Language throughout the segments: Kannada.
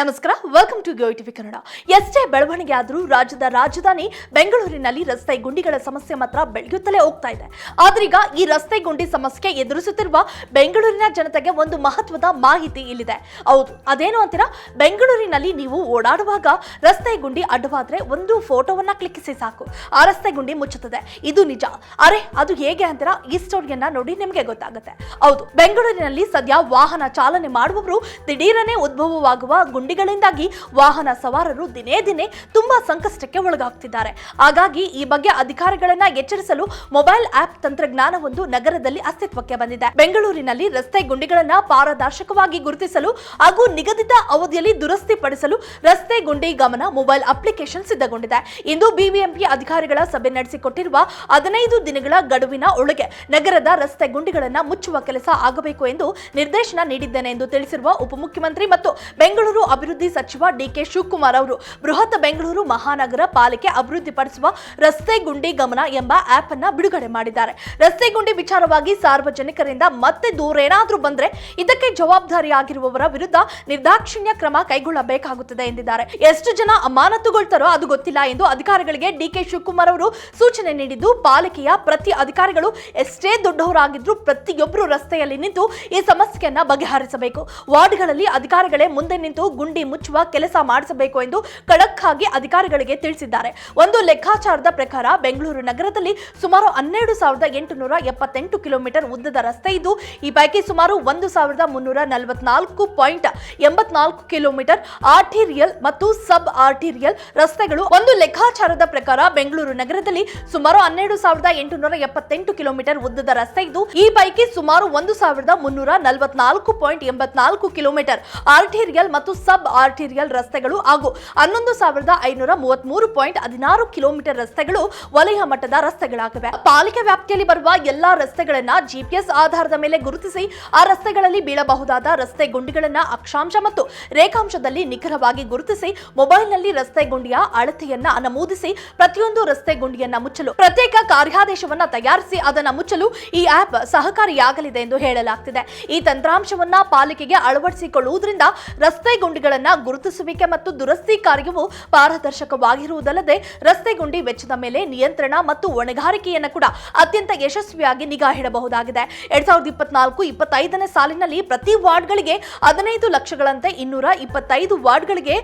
ನಮಸ್ಕಾರ ವೆಲ್ಕಮ್ ಟು ಟಿವಿ ಕನ್ನಡ ಎಷ್ಟೇ ಬೆಳವಣಿಗೆ ಆದರೂ ರಾಜ್ಯದ ರಾಜಧಾನಿ ಬೆಂಗಳೂರಿನಲ್ಲಿ ರಸ್ತೆ ಗುಂಡಿಗಳ ಸಮಸ್ಯೆ ಮಾತ್ರ ಬೆಳೆಯುತ್ತಲೇ ಹೋಗ್ತಾ ಇದೆ. ಆದ್ರೀಗ ಈ ರಸ್ತೆ ಗುಂಡಿ ಸಮಸ್ಯೆ ಎದುರಿಸುತ್ತಿರುವ ಬೆಂಗಳೂರಿನ ಜನತೆಗೆ ಒಂದು ಮಹತ್ವದ ಮಾಹಿತಿ ಇಲ್ಲಿದೆ. ಹೌದು, ಅದೇನು ಅಂತೀರಾ? ಬೆಂಗಳೂರಿನಲ್ಲಿ ನೀವು ಓಡಾಡುವಾಗ ರಸ್ತೆ ಗುಂಡಿ ಅಡ್ಡವಾದ್ರೆ ಒಂದು ಫೋಟೋವನ್ನ ಕ್ಲಿಕ್ಕಿಸಿ ಸಾಕು. ಆ ರಸ್ತೆ ಗುಂಡಿ ಮುಚ್ಚುತ್ತದೆ. ಇದು ನಿಜ. ಅರೆ, ಅದು ಹೇಗೆ ಅಂತೀರಾ? ಈ ಸ್ಟೋರಿಯನ್ನ ನೋಡಿ ನಿಮಗೆ ಗೊತ್ತಾಗುತ್ತೆ. ಹೌದು, ಬೆಂಗಳೂರಿನಲ್ಲಿ ಸದ್ಯ ವಾಹನ ಚಾಲನೆ ಮಾಡುವವರು ದಿಢೀರನೇ ಉದ್ಭವವಾಗುವ ಗುಂಡಿಗಳಿಂದಾಗಿ ವಾಹನ ಸವಾರರು ದಿನೇ ದಿನೇ ತುಂಬಾ ಸಂಕಷ್ಟಕ್ಕೆ ಒಳಗಾಗ್ತಿದ್ದಾರೆ. ಹಾಗಾಗಿ ಈ ಬಗ್ಗೆ ಅಧಿಕಾರಿಗಳನ್ನ ಎಚ್ಚರಿಸಲು ಮೊಬೈಲ್ ಆಪ್ ತಂತ್ರಜ್ಞಾನವೊಂದು ನಗರದಲ್ಲಿ ಅಸ್ತಿತ್ವಕ್ಕೆ ಬಂದಿದೆ. ಬೆಂಗಳೂರಿನಲ್ಲಿ ರಸ್ತೆ ಗುಂಡಿಗಳನ್ನ ಪಾರದರ್ಶಕವಾಗಿ ಗುರುತಿಸಲು ಹಾಗೂ ನಿಗದಿತ ಅವಧಿಯಲ್ಲಿ ದುರಸ್ತಿ ಪಡಿಸಲು ರಸ್ತೆ ಗುಂಡಿ ಗಮನ ಮೊಬೈಲ್ ಅಪ್ಲಿಕೇಶನ್ ಸಿದ್ಧಗೊಂಡಿದೆ. ಇಂದು ಬಿಬಿಎಂಪಿ ಅಧಿಕಾರಿಗಳ ಸಭೆ ನಡೆಸಿಕೊಟ್ಟಿರುವ ಹದಿನೈದು ದಿನಗಳ ಗಡುವಿನ ಒಳಗೆ ನಗರದ ರಸ್ತೆ ಗುಂಡಿಗಳನ್ನ ಮುಚ್ಚುವ ಕೆಲಸ ಆಗಬೇಕು ಎಂದು ನಿರ್ದೇಶನ ನೀಡಿದ್ದೇನೆ ಎಂದು ತಿಳಿಸಿರುವ ಉಪಮುಖ್ಯಮಂತ್ರಿ ಮತ್ತು ಬೆಂಗಳೂರು ಅಭಿವೃದ್ಧಿ ಸಚಿವ ಡಿಕೆ ಶಿವಕುಮಾರ್ ಅವರು ಬೃಹತ್ ಬೆಂಗಳೂರು ಮಹಾನಗರ ಪಾಲಿಕೆ ಅಭಿವೃದ್ಧಿಪಡಿಸುವ ರಸ್ತೆ ಗುಂಡಿ ಗಮನ ಎಂಬ ಆಪ್ ಅನ್ನ ಬಿಡುಗಡೆ ಮಾಡಿದ್ದಾರೆ. ರಸ್ತೆ ಗುಂಡಿ ವಿಚಾರವಾಗಿ ಸಾರ್ವಜನಿಕರಿಂದ ಮತ್ತೆ ದೂರೇನಾದರೂ ಬಂದ್ರೆ ಇದಕ್ಕೆ ಜವಾಬ್ದಾರಿಯಾಗಿರುವವರ ವಿರುದ್ಧ ನಿರ್ದಾಕ್ಷಿಣ್ಯ ಕ್ರಮ ಕೈಗೊಳ್ಳಬೇಕಾಗುತ್ತದೆ ಎಂದಿದ್ದಾರೆ. ಎಷ್ಟು ಜನ ಅಮಾನತುಗೊಳ್ತಾರೋ ಅದು ಗೊತ್ತಿಲ್ಲ ಎಂದು ಅಧಿಕಾರಿಗಳಿಗೆ ಡಿಕೆ ಶಿವಕುಮಾರ್ ಅವರು ಸೂಚನೆ ನೀಡಿದ್ದು, ಪಾಲಿಕೆಯ ಪ್ರತಿ ಅಧಿಕಾರಿಗಳು ಎಷ್ಟೇ ದೊಡ್ಡವರಾಗಿದ್ರು ಪ್ರತಿಯೊಬ್ಬರು ರಸ್ತೆಯಲ್ಲಿ ನಿಂತು ಈ ಸಮಸ್ಯೆಯನ್ನ ಬಗೆಹರಿಸಬೇಕು. ವಾರ್ಡ್ಗಳಲ್ಲಿ ಅಧಿಕಾರಿಗಳೇ ಮುಂದೆ ನಿಂತು ಗುಂಡಿ ಮುಚ್ಚುವ ಕೆಲಸ ಮಾಡಿಸಬೇಕು ಎಂದು ಖಡಕ್ ಆಗಿ ಅಧಿಕಾರಿಗಳಿಗೆ ತಿಳಿಸಿದ್ದಾರೆ. ಒಂದು ಲೆಕ್ಕಾಚಾರದ ಪ್ರಕಾರ ಬೆಂಗಳೂರು ನಗರದಲ್ಲಿ ಸುಮಾರು ಹನ್ನೆರಡು ಸಾವಿರದ ಎಂಟುನೂರ ಎಪ್ಪತ್ತೆಂಟು ಕಿಲೋಮೀಟರ್ ಉದ್ದದ ರಸ್ತೆ ಇದ್ದು ಈ ಪೈಕಿ ಸುಮಾರು ಒಂದು ಸಾವಿರದ ಮುನ್ನೂರ ನಲವತ್ನಾಲ್ಕು ಪಾಯಿಂಟ್ ಎಂಬತ್ನಾಲ್ಕು ಕಿಲೋಮೀಟರ್ ಆರ್ಟಿರಿಯಲ್ ಮತ್ತು ಸಬ್ ಆರ್ಟಿರಿಯಲ್ ರಸ್ತೆಗಳು. ಒಂದು ಲೆಕ್ಕಾಚಾರದ ಪ್ರಕಾರ ಬೆಂಗಳೂರು ನಗರದಲ್ಲಿ ಸುಮಾರು ಹನ್ನೆರಡು ಸಾವಿರದ ಎಂಟುನೂರ ಎಪ್ಪತ್ತೆಂಟು ಕಿಲೋಮೀಟರ್ ಉದ್ದದ ರಸ್ತೆ ಇದ್ದು ಈ ಪೈಕಿ ಸುಮಾರು ಒಂದು ಸಾವಿರದ ಮುನ್ನೂರ ನಲವತ್ನಾಲ್ಕು ಪಾಯಿಂಟ್ ಎಂಬತ್ನಾಲ್ಕು ಕಿಲೋಮೀಟರ್ ಆರ್ಟಿರಿಯಲ್ ಮತ್ತು ಸಬ್ ಆರ್ಟಿರಿಯಲ್ ರಸ್ತೆಗಳು ಹಾಗೂ ಹನ್ನೊಂದು ಸಾವಿರದ ಐನೂರ ಮೂವತ್ಮೂರು ಪಾಯಿಂಟ್ ಹದಿನಾರು ಕಿಲೋಮೀಟರ್ ರಸ್ತೆಗಳು ವಲಯ ಮಟ್ಟದ ರಸ್ತೆಗಳಾಗಿವೆ. ಪಾಲಿಕೆ ವ್ಯಾಪ್ತಿಯಲ್ಲಿ ಬರುವ ಎಲ್ಲಾ ರಸ್ತೆಗಳನ್ನ ಜಿಪಿಎಸ್ ಆಧಾರದ ಮೇಲೆ ಗುರುತಿಸಿ ಆ ರಸ್ತೆಗಳಲ್ಲಿ ಬೀಳಬಹುದಾದ ರಸ್ತೆ ಗುಂಡಿಗಳನ್ನ ಅಕ್ಷಾಂಶ ಮತ್ತು ರೇಖಾಂಶದಲ್ಲಿ ನಿಖರವಾಗಿ ಗುರುತಿಸಿ ಮೊಬೈಲ್ನಲ್ಲಿ ರಸ್ತೆ ಗುಂಡಿಯ ಅಳತೆಯನ್ನ ನಮೂದಿಸಿ ಪ್ರತಿಯೊಂದು ರಸ್ತೆ ಗುಂಡಿಯನ್ನ ಮುಚ್ಚಲು ಪ್ರತ್ಯೇಕ ಕಾರ್ಯಾದೇಶವನ್ನ ತಯಾರಿಸಿ ಅದನ್ನ ಮುಚ್ಚಲು ಈ ಆಪ್ ಸಹಕಾರಿಯಾಗಲಿದೆ ಎಂದು ಹೇಳಲಾಗ್ತಿದೆ. ಈ ತಂತ್ರಾಂಶವನ್ನ ಪಾಲಿಕೆಗೆ ಅಳವಡಿಸಿಕೊಳ್ಳುವುದರಿಂದ ರಸ್ತೆ ಗುಂಡಿಗಳನ್ನ ಗುರುತಿಸುವಿಕೆ ಮತ್ತು ದುರಸ್ತಿ ಕಾರ್ಯವು ಪಾರದರ್ಶಕವಾಗಿರುವುದಲ್ಲದೆ ರಸ್ತೆ ಗುಂಡಿ ವೆಚ್ಚದ ಮೇಲೆ ನಿಯಂತ್ರಣ ಮತ್ತು ಹೊಣೆಗಾರಿಕೆಯನ್ನು ಕೂಡ ಅತ್ಯಂತ ಯಶಸ್ವಿಯಾಗಿ ನಿಗಾ ಇಡಬಹುದಾಗಿದೆ ಎರಡ್ ಸಾವಿರದ ಇಪ್ಪತ್ನಾಲ್ಕು, ಇಪ್ಪತ್ತೈದನೇ ಸಾಲಿನಲ್ಲಿ ಪ್ರತಿ ವಾರ್ಡ್ಗಳಿಗೆ ಹದಿನೈದು ಲಕ್ಷಗಳಂತೆ ಇನ್ನೂರ ಇಪ್ಪತ್ತೈದು ವಾರ್ಡ್ಗಳಿಗೆ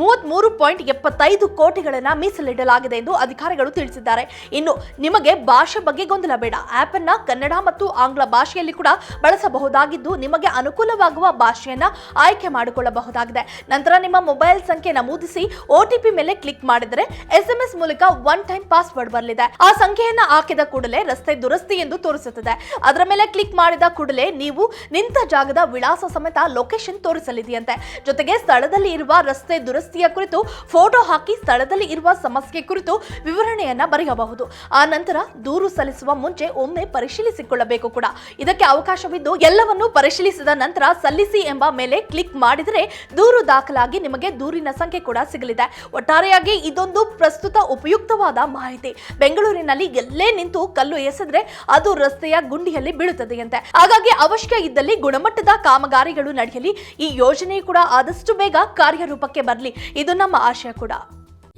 ಮೂವತ್ಮೂರು ಪಾಯಿಂಟ್ ಎಪ್ಪತ್ತೈದು ಕೋಟಿಗಳನ್ನ ಮೀಸಲಿಡಲಾಗಿದೆ ಎಂದು ಅಧಿಕಾರಿಗಳು ತಿಳಿಸಿದ್ದಾರೆ. ಇನ್ನು ನಿಮಗೆ ಭಾಷೆ ಬಗ್ಗೆ ಗೊಂದಲ ಬೇಡ. ಆಪ್ ಅನ್ನ ಕನ್ನಡ ಮತ್ತು ಆಂಗ್ಲ ಭಾಷೆಯಲ್ಲಿ ಕೂಡ ಬಳಸಬಹುದಾಗಿದ್ದು ನಿಮಗೆ ಅನುಕೂಲವಾಗುವ ಭಾಷೆಯನ್ನ ಆಯ್ಕೆ ಮಾಡಿಕೊಳ್ಳಬಹುದಾಗಿದೆ. ನಂತರ ನಿಮ್ಮ ಮೊಬೈಲ್ ಸಂಖ್ಯೆ ನಮೂದಿಸಿ ಒಟಿಪಿ ಮೇಲೆ ಕ್ಲಿಕ್ ಮಾಡಿದರೆ ಎಸ್ ಮೂಲಕ ಒನ್ ಟೈಮ್ ಪಾಸ್ವರ್ಡ್ ಬರಲಿದೆ. ಆ ಸಂಖ್ಯೆಯನ್ನು ಹಾಕಿದ ಕೂಡಲೇ ರಸ್ತೆ ದುರಸ್ತಿ ಎಂದು ತೋರಿಸುತ್ತದೆ. ಅದರ ಮೇಲೆ ಕ್ಲಿಕ್ ಮಾಡಿದ ಕೂಡಲೇ ನೀವು ನಿಂತ ಜಾಗದ ವಿಳಾಸ ಸಮೇತ ಲೊಕೇಶನ್ ತೋರಿಸಲಿದೆಯಂತೆ. ಜೊತೆಗೆ ಸ್ಥಳದಲ್ಲಿ ಇರುವ ರಸ್ತೆ ದುರಸ್ತಿಯ ಕುರಿತು ಫೋಟೋ ಹಾಕಿ ಸ್ಥಳದಲ್ಲಿ ಇರುವ ಸಮಸ್ಯೆ ಕುರಿತು ವಿವರಣೆಯನ್ನ ಬರೆಯಬಹುದು. ಆ ನಂತರ ದೂರು ಸಲ್ಲಿಸುವ ಮುಂಚೆ ಒಮ್ಮೆ ಪರಿಶೀಲಿಸಿಕೊಳ್ಳಬೇಕು ಕೂಡ. ಇದಕ್ಕೆ ಅವಕಾಶವಿದ್ದು ಎಲ್ಲವನ್ನು ಪರಿಶೀಲಿಸಿದ ನಂತರ ಸಲ್ಲಿಸಿ ಎಂಬ ಮೇಲೆ ಕ್ಲಿಕ್ ಮಾಡಿದರೆ ದೂರು ದಾಖಲಾಗಿ ನಿಮಗೆ ದೂರಿನ ಸಂಖ್ಯೆ ಕೂಡ ಸಿಗಲಿದೆ. ಒಟ್ಟಾರೆಯಾಗಿ ಇದೊಂದು ಪ್ರಸ್ತುತ ಉಪಯುಕ್ತವಾದ ಮಾಹಿತಿ. ಬೆಂಗಳೂರಿನಲ್ಲಿ ಎಲ್ಲೇ ನಿಂತು ಕಲ್ಲು ಎಸೆದ್ರೆ ಅದು ರಸ್ತೆಯ ಗುಂಡಿಯಲ್ಲಿ ಬೀಳುತ್ತದೆಯಂತೆ. ಹಾಗಾಗಿ ಅವಶ್ಯ ಇದ್ದಲ್ಲಿ ಗುಣಮಟ್ಟದ ಕಾಮಗಾರಿಗಳು ನಡೆಯಲಿ. ಈ ಯೋಜನೆ ಕೂಡ ಆದಷ್ಟು ಬೇಗ ಕಾರ್ಯರೂಪಕ್ಕೆ ಬರಲಿ. ಇದು ನಮ್ಮ ಆಶಯ ಕೂಡ.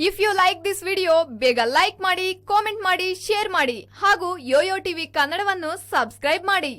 If you like this video ಬೇಗ ಲೈಕ್ ಮಾಡಿ ಕಾಮೆಂಟ್ ಮಾಡಿ ಶೇರ್ ಮಾಡಿ ಹಾಗೂ ಯೋಯೋ ಟಿವಿ ಕನ್ನಡವನ್ನು ಸಬ್ಸ್ಕ್ರೈಬ್ ಮಾಡಿ.